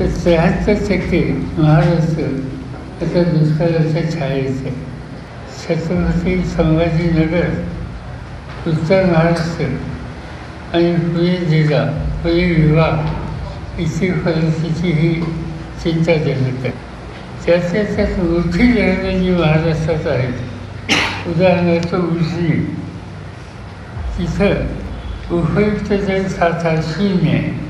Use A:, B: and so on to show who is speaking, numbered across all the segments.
A: तर त्र्याहत्तर टक्के महाराष्ट्र आता दुष्काळाच्या छायेत आहे छत्रपती संभाजीनगर उत्तर महाराष्ट्र आणि पुणे जिल्हा पुणे विभाग इथली परिस्थिती ही चिंताजनक आहे. त्यातल्या त्यात मोठी धरणं जी महाराष्ट्रात आहेत. उदाहरणार्थ उजनी. तिथं उपयुक्त जन साठा शून्य आहे.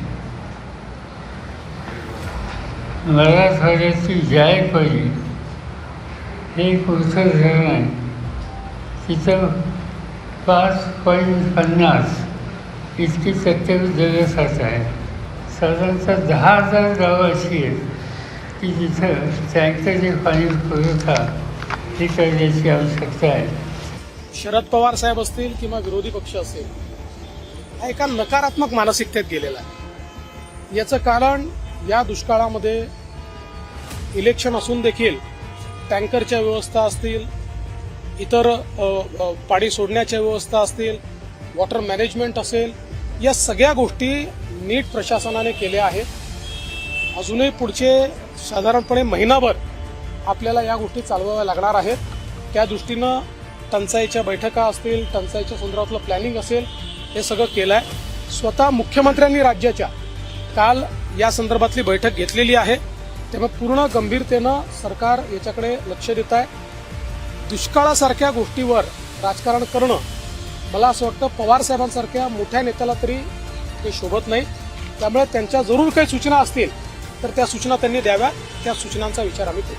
A: मराठवाड्याची जायकवाडी हे एक धरण आहे. तिथं पाच पॉईंट पन्नास इतकी सत्तर जलसाठा आहे. साधारणतः दहा हजार गावं अशी आहेत की जिथं टँकरचे पाणी पुरवठा हे करण्याची आवश्यकता आहे.
B: शरद पवार साहेब असतील किंवा विरोधी पक्ष असेल हा एका नकारात्मक मानसिकतेत गेलेला आहे. याचं कारण या दुष्काळामध्ये इलेक्शन असून देखील टँकरच्या व्यवस्था असतील इतर पाणी सोडण्याच्या व्यवस्था असतील वॉटर मॅनेजमेंट असेल या सगळ्या गोष्टी नीट प्रशासनाने केल्या आहेत. अजूनही पुढचे साधारणपणे महिनाभर आपल्याला या गोष्टी चालवाव्या लागणार आहेत. त्या दृष्टीनं टंचाईच्या बैठका असतील टंचाईच्या संदर्भातलं प्लॅनिंग असेल हे सगळं केलं आहे स्वतः मुख्यमंत्र्यांनी राज्याच्या काल या संदर्भातली बैठक घेतलेली आहे. त्यामुळे पूर्ण गंभीरतेनं सरकार याच्याकडे लक्ष देत आहे. दुष्काळासारख्या गोष्टीवर राजकारण करणं मला असं वाटतं पवार साहेबांसारख्या मोठ्या नेत्याला तरी ते शोभत नाही. त्यामुळे त्यांच्या जरूर काही सूचना असतील तर त्या सूचना त्यांनी द्याव्या त्या सूचनांचा विचार आम्ही करू.